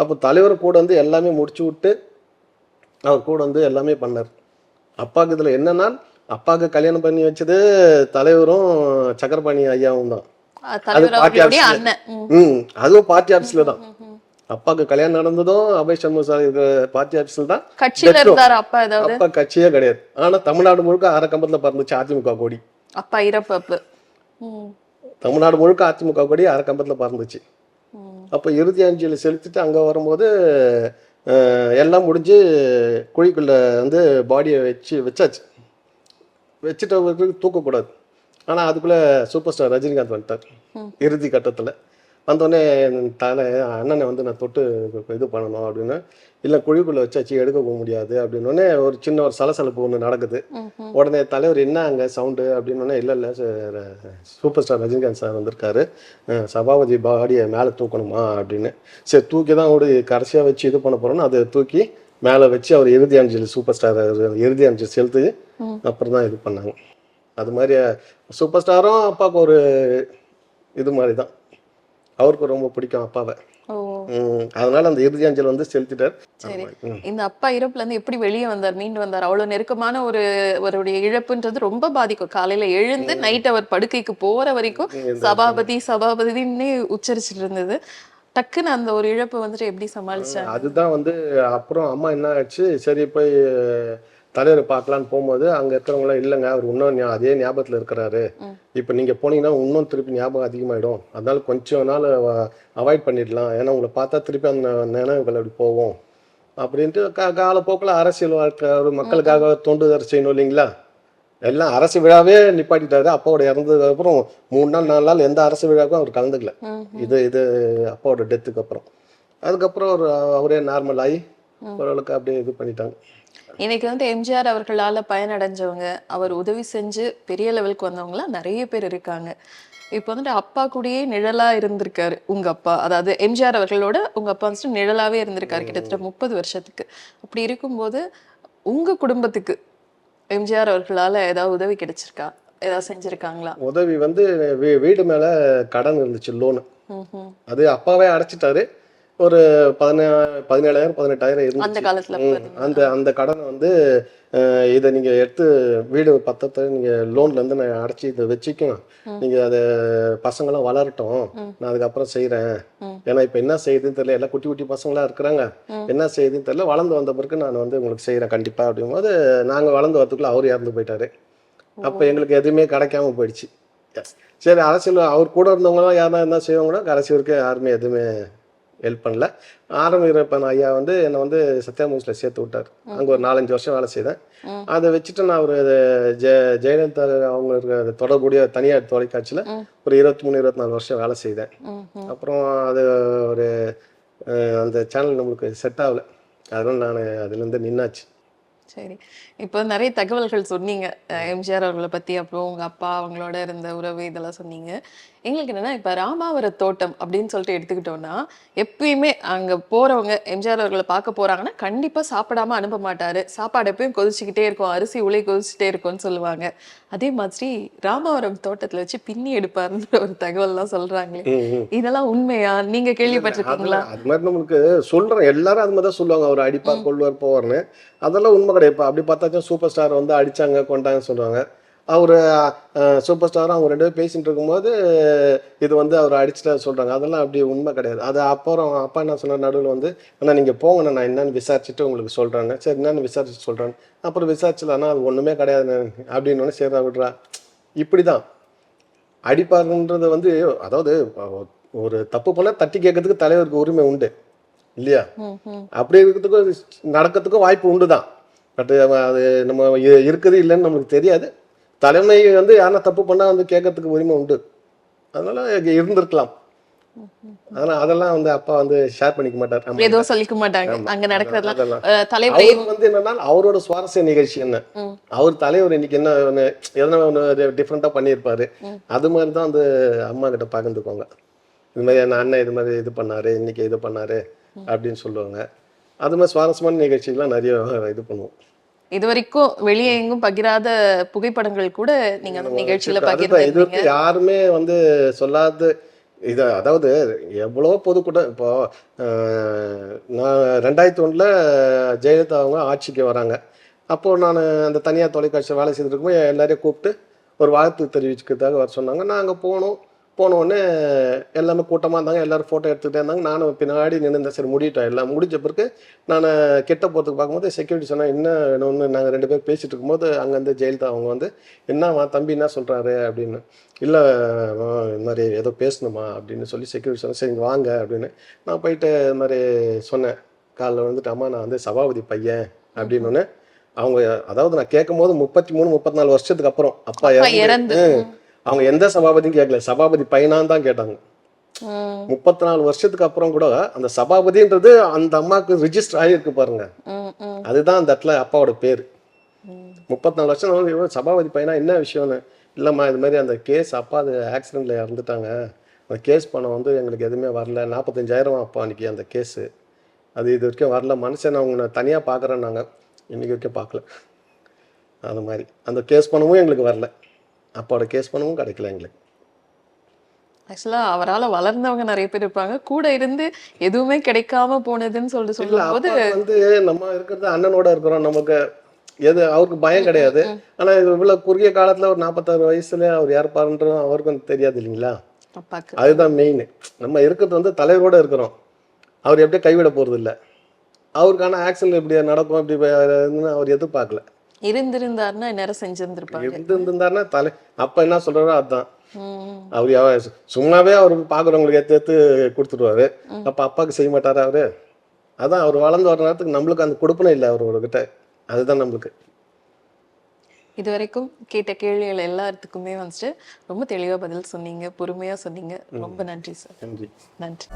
அப்போ தலைவர் கூட வந்து எல்லாமே முடிச்சு விட்டு அவர் கூட வந்து எல்லாமே பண்ணார். அப்பாவுக்கு இதில் என்னன்னா அப்பாவுக்கு கல்யாணம் பண்ணி வச்சது தலைவரும் சக்கரபாணி ஐயாவும் தான். தலைவர் பார்ட்டி ஆஃபீஸ்ல. ம். அதுவும் பார்ட்டி ஆஃபீஸில் தான். அப்பாவுக்கு கல்யாணம் நடந்ததும் அபய் சண்முக சார் பார்ட்டி ஆஃபீஸில் தான். அப்பா கட்சியே கிடையாது. ஆனா தமிழ்நாடு முழுக்க அரை கம்பத்தில் பறந்துச்சு அதிமுக கொடி. அப்பா இறப்பு. தமிழ்நாடு முழுக்க அதிமுக கொடி அரை கம்பத்தில் பறந்துச்சு. அப்போ இறுதி அஞ்சலி செலுத்திட்டு அங்கே வரும்போது எல்லாம் முடிஞ்சு குழிக்குள்ள வந்து பாடியை வச்சு வச்சாச்சு. வச்சுட்டவருக்கு தூக்கக்கூடாது. ஆனால் அதுக்குள்ளே சூப்பர் ஸ்டார் ரஜினிகாந்த் வந்துட்டார். இறுதி கட்டத்தில். வந்தோடனே தலை அண்ணனை வந்து நான் தொட்டு இது பண்ணணும் அப்படின்னு இல்லை குழிக்குள்ளே வச்சாச்சு எடுக்க போக முடியாது அப்படின்னோடனே ஒரு சின்ன ஒரு சலசலப்பு ஒன்று நடக்குது. உடனே தலைவர் என்ன அங்கே சவுண்டு அப்படின்னோடனே இல்லை இல்லை சூப்பர் ஸ்டார் ரஜினிகாந்த் சார் வந்திருக்காரு. சபாபதி பாடியை மேலே தூக்கணுமா? அப்படின்னு. சரி தூக்கி தான் ஒரு கடைசியாக வச்சு இது பண்ண போகிறோன்னு அதை தூக்கி மேலே வச்சு அவர் இறுதி அஞ்சலி சூப்பர் ஸ்டார் இறுதி அஞ்சலி செலுத்தி அப்புறம் தான் இது பண்ணாங்க. அது மாதிரி சூப்பர் ஸ்டாரும் அப்பாவுக்கு ஒரு இது மாதிரி தான். அவருக்கு ரொம்ப பிடிக்கும் அப்பாவை. அதனால அந்த இறுதி அஞ்சலி வந்து செலுத்திட்டார். சரி. இந்த அப்பா இறப்புல இருந்து எப்படி வெளியே வந்தார் மீண்டு வந்தார்? அவ்வளவு நெருக்கமான ஒரு அவருடைய இழப்புன்றது ரொம்ப பாதிக்கும். காலையில எழுந்து நைட் அவர் படுக்கைக்கு போற வரைக்கும் சபாபதி சபாபதினே உச்சரிச்சிட்டு இருந்தது டக்குன்னு அந்த ஒரு இழப்பு வந்துட்டு எப்படி சமாளிச்சாங்க அதுதான் வந்து அப்புறம் அம்மா என்ன ஆச்சு? சரி போய் தலைவரை பார்க்கலான்னு போகும்போது அங்கே இருக்கிறவங்களாம் இல்லைங்க அவர் இன்னும் அதே ஞாபகத்தில் இருக்கிறாரு. இப்போ நீங்கள் போனீங்கன்னா இன்னும் திருப்பி ஞாபகம் அதிகமாயிடும். அதனால கொஞ்சம் நாள் அவாய்ட் பண்ணிடலாம். ஏன்னா உங்களை பார்த்தா திருப்பி அந்த நினைவுகள் அப்படி போகும். அப்படின்ட்டு கா காலப்போக்கில் அரசியல் வாழ்க்கை ஒரு மக்களுக்காக தொண்டுதர் செய்யணும் இல்லைங்களா? எல்லாம் அரசு விழாவே நிப்பாட்டிட்டாரு. அப்பாவோட இறந்ததுக்கு அப்புறம் மூணு நாள் நாலு நாள் எந்த அரசு விழாவுக்கும் அவர் கலந்துக்கல. இது இது அப்பாவோட டெத்துக்கு அப்புறம். அதுக்கப்புறம் ஒரு அவரே நார்மல் ஆகி ஓரளவுக்கு அப்படியே இது பண்ணிட்டாங்க. இன்னைக்கு வந்து எம்ஜிஆர் அவர்களால பயனடைஞ்சவங்க அவர் உதவி செஞ்சு பெரிய லெவலுக்கு வந்தவங்கலாம் நிறைய பேர் இருக்காங்க. இப்போ வந்துட்டு அப்பா கூடயே நிழலா இருந்திருக்காரு உங்க அப்பா. அதாவது எம்ஜிஆர் அவர்களோட உங்க அப்பா வந்துட்டு நிழலாவே இருந்திருக்காரு கிட்டத்தட்ட முப்பது வருஷத்துக்கு. அப்படி இருக்கும்போது உங்க குடும்பத்துக்கு எம்ஜிஆர் அவர்களால ஏதாவது உதவி கிடைச்சிருக்கா? ஏதாவது செஞ்சிருக்காங்களா? உதவி வந்து வீடு மேல கடன் இருந்துச்சு லோனு. அது அப்பாவே அடைச்சிட்டாரு. ஒரு பதினே பதினேழாயிரம் பதினெட்டாயிரம் இருந்துச்சு. அந்த அந்த கடனை வந்து இதை நீங்க எடுத்து வீடு பத்தத்தை நீங்க லோன்ல இருந்து நான் அடைச்சி இதை வச்சுக்கும். நீங்க அதை பசங்களாம் வளரட்டும். நான் அதுக்கப்புறம் செய்றேன். ம். ஏன்னா இப்ப என்ன செய்யுதுன்னு தெரியல. எல்லாம் குட்டி குட்டி பசங்களா இருக்கிறாங்க. என்ன செய்யுதுன்னு தெரியல. வளர்ந்து வந்த பிறகு நான் வந்து உங்களுக்கு செய்றேன் கண்டிப்பா அப்படிங்கும்போது நாங்க வளர்ந்து வரதுக்குள்ள அவர் இறந்து போயிட்டாரு. அப்ப எங்களுக்கு எதுவுமே கிடைக்காம போயிடுச்சு. சரி அரசியல் அவர் கூட இருந்தவங்களாம் யாரா என்ன செய்வாங்கன்னா கடைசி வரைக்கும் யாருமே எதுவுமே ஹெல்ப் பண்ணல. ஆரம்பிக்கிறப்ப ஐயா வந்து என்னை வந்து சத்யாமூசில் சேர்த்து விட்டார். அங்கே ஒரு நாலஞ்சு வருஷம் வேலை செய்தேன். அதை வச்சுட்டு நான் ஒரு ஜெ ஜெயலலிதா அவங்க இருக்கிற தொடர்புடைய தனியார் தொலைக்காட்சியில் ஒரு இருபத்தி மூணு இருபத்தி நாலு வருஷம் வேலை செய்தேன். அப்புறம் அது ஒரு அந்த சேனல் நம்மளுக்கு செட் ஆகலை. அதனால நான் அதுலேருந்து நின்னாச்சு. சரி. இப்போ நிறைய தகவல்கள் சொன்னீங்க. எம்ஜிஆர் அவர்களை பத்தி அப்புறம் உங்க அப்பா அவங்களோட இருந்த உறவு இதெல்லாம் சொன்னீங்க. எங்களுக்கு என்னன்னா இப்ப ராமாவர தோட்டம் அப்படின்னு சொல்லிட்டு எடுத்துக்கிட்டோம்னா எப்பயுமே அங்க போறவங்க எம்ஜிஆர் அவர்களை பார்க்க போறாங்கன்னா கண்டிப்பா சாப்பிடாம அனுப்ப மாட்டாரு. சாப்பாடு எப்பயும் கொதிச்சுக்கிட்டே இருக்கும். அரிசி உலை கொதிச்சுட்டே இருக்கும்னு சொல்லுவாங்க. அதே மாதிரி ராமாவரம் தோட்டத்துல வச்சு பின்னி எடுப்பாருன்ற ஒரு தகவல்லாம் ம். இதெல்லாம் உண்மையா? நீங்க கேள்விப்பட்டிருக்கீங்களா? அது மாதிரி நம்மளுக்கு சொல்றேன். எல்லாரும் அது மாதிரி தான் சொல்லுவாங்க. அவர் அடிப்பார் கொள்வார் போவார்னு. அதெல்லாம் உண்மை கிடையாது. அப்படி பார்த்தாச்சும் சூப்பர் ஸ்டார் வந்து அடிச்சாங்க கொண்டாங்கன்னு சொல்லுவாங்க அவர் சூப்பர் ஸ்டாரும் அவங்க ரெண்டு பேரும் பேசிட்டு இருக்கும்போது இது வந்து அவர் அடிச்சுட்டு சொல்றாங்க. அதெல்லாம் அப்படி உண்மை கிடையாது. அது அப்புறம் அப்பா என்ன சொன்னார் நடுவில் வந்து அண்ணா நீங்க போங்கண்ணா நான் என்னன்னு விசாரிச்சுட்டு உங்களுக்கு சொல்றேங்க சரி என்னன்னு விசாரிச்சு சொல்றேன் அப்புறம் விசாரிச்சலன்னா அது ஒண்ணுமே கிடையாது அப்படின்னு ஒன்று சரி விடுறா இப்படிதான். அடிப்பாருன்றது வந்து அதாவது ஒரு தப்பு பண்ணா தட்டி கேட்கறதுக்கு தலைவருக்கு உரிமை உண்டு இல்லையா. அப்படி இருக்கிறதுக்கும் நடக்கிறதுக்கும் வாய்ப்பு உண்டு தான் பட் அது நம்ம இருக்குது இல்லைன்னு நம்மளுக்கு தெரியாது. தலைமை வந்து யாரா தப்பு பண்ணா வந்து கேட்கறதுக்கு உரிமை உண்டு. அதனால இருந்திருக்கலாம். அதனால அதெல்லாம் வந்து அப்பா வந்து ஷேர் பண்ணிக்க மாட்டார். எதுவும் சொல்லிக்க மாட்டாங்க. அங்க நடக்கிறதெல்லாம். தலைவரை வந்து என்னன்னா அவரோட சுவாரஸ்ய நிகழ்ச்சி என்ன. அவர் தலைவர் இன்னைக்கு என்ன ஒண்ணு எதனா ஒன்று டிஃப்ரெண்ட்டாக பண்ணியிருப்பாரு. அது மாதிரி தான் வந்து அம்மா கிட்ட பகிர்ந்துக்குவாங்க. இது மாதிரி என் அண்ணன் இது மாதிரி இது பண்ணாரு இன்னைக்கு இது பண்ணாரு அப்படின்னு சொல்லுவாங்க. அது மாதிரி சுவாரஸ்யமான நிகழ்ச்சிகள்லாம் நிறைய இது பண்ணுவோம். இது வரைக்கும் வெளியே எங்கும் பகிராத புகைப்படங்கள் கூட நீங்க அந்த நிகழ்ச்சியில பகிர்ந்து யாருமே வந்து சொல்லாத இது அதாவது எவ்வளோ பொதுக்கூட்டம் இப்போ நான் ரெண்டாயிரத்தி ஒன்றில் ஜெயலலிதா அவங்க ஆட்சிக்கு வராங்க. அப்போது நான் அந்த தனியார் தொலைக்காட்சி வேலை செய்துட்டு இருக்கும்போது எல்லாரையும் கூப்பிட்டு ஒரு வாழ்த்து தெரிவிச்சுக்கிறதுக்காக வர சொன்னாங்க. நான் அங்கே போனோம். போன உடனே எல்லாமே கூட்டமாக இருந்தாங்க எல்லாரும் ஃபோட்டோ எடுத்துக்கிட்டே இருந்தாங்க. நானும் பின்னாடி நின்று சரி முடிட்டேன் எல்லாம் முடிஞ்ச பிறகு நான் கிட்ட போகிறதுக்கு பார்க்கும்போது செக்யூரிட்டி சொன்னேன் என்ன வேணும்னு நாங்கள் ரெண்டு பேர் பேசிட்டு இருக்கும்போது அங்கேருந்து ஜெயலலிதா அவங்க வந்து என்னம்மா தம்பி என்ன சொல்கிறாரு அப்படின்னு. இல்லை இந்த மாதிரி ஏதோ பேசணுமா? அப்படின்னு சொல்லி செக்யூரிட்டி சொன்னேன் சரி வாங்க அப்படின்னு. நான் போயிட்டு இது மாதிரி சொன்னேன். காலைல வந்துட்டு அம்மா நான் வந்து சபாபதி பையன் அப்படின்னு அவங்க அதாவது நான் கேட்கும் போது முப்பத்தி மூணு முப்பத்தி நாலு வருஷத்துக்கு அப்புறம் அப்பா இறந்து. அவங்க எந்த சபாபதியும் கேட்கல. சபாபதி பையனான்னு தான் கேட்டாங்க. முப்பத்தி நாலு வருஷத்துக்கு அப்புறம் கூட அந்த சபாபதின்றது அந்த அம்மாவுக்கு ரிஜிஸ்டர் ஆகியிருக்கு பாருங்க. அதுதான் அந்த இடத்துல அப்பாவோட பேர். முப்பத்தி நாலு வருஷம் சபாபதி பையனா என்ன விஷயம்னு? இல்லைம்மா இது மாதிரி அந்த கேஸ் அப்பா அது ஆக்சிடெண்ட்டில் இறந்துட்டாங்க. அந்த கேஸ் பணம் வந்து எங்களுக்கு எதுவுமே வரல. நாற்பத்தஞ்சாயிரம் அப்பா அன்றைக்கி அந்த கேஸு அது இது வரைக்கும் வரல. மனுஷன் அவங்க நான் தனியாக பார்க்குறேன்னாங்க இன்னைக்கு வரைக்கும் பார்க்கல அது மாதிரி. அந்த கேஸ் பணமும் எங்களுக்கு வரல. அப்பாவோட கேஸ் பணமும் கிடைக்கல எங்களுக்கு. ஆக்சுவலா அவரால வளர்ந்தவங்க நிறைய பேர் இருப்பாங்க. கூட இருந்து எதுவுமே கிடைக்காம போனதுன்னு சொல்லி இல்ல சொல்லும்போது வந்து நம்ம இருக்கிறது அண்ணனோட இருக்கிறோம். நமக்கு எது அவருக்கு பயம் கிடையாது. ஆனா இது இவ்வளவு குறுகிய காலத்துல ஒரு நாற்பத்தாறு வயசுல அவர் இறப்பாருன்றதும் அவருக்கும் தெரியாது இல்லைங்களா? அதுதான் மெயின் நம்ம இருக்கிறது வந்து தலைவரோட இருக்கிறோம். அவர் எப்படியும் கைவிட போறது இல்ல அவருக்கான ஆக்ஷன் இப்படி நடக்கும் இப்படி அவர் எதிர்பார்க்கல. இருந்திருந்தாருன்னா நேரம் செஞ்சிருந்திருப்பாங்க. இருந்திருந்தாருன்னா தலை அப்ப என்ன சொல்றாரோ அதுதான் அவர் சும்மாவே அவர் பாக்குறவங்களுக்கு எடுத்து எடுத்து கொடுத்துருவாரு அப்ப அப்பாவுக்கு செய்ய மாட்டாரா அவரு? அதான் அவர் வளர்ந்து வர நேரத்துக்கு நம்மளுக்கு அந்த கொடுப்பனை இல்லை அவர்கிட்ட. அதுதான் நம்மளுக்கு. இது வரைக்கும் கேட்ட கேள்விகள் எல்லாத்துக்குமே வந்துட்டு ரொம்ப தெளிவா பதில் சொன்னீங்க பொறுமையா சொன்னீங்க. ரொம்ப நன்றி சார். நன்றி. நன்றி.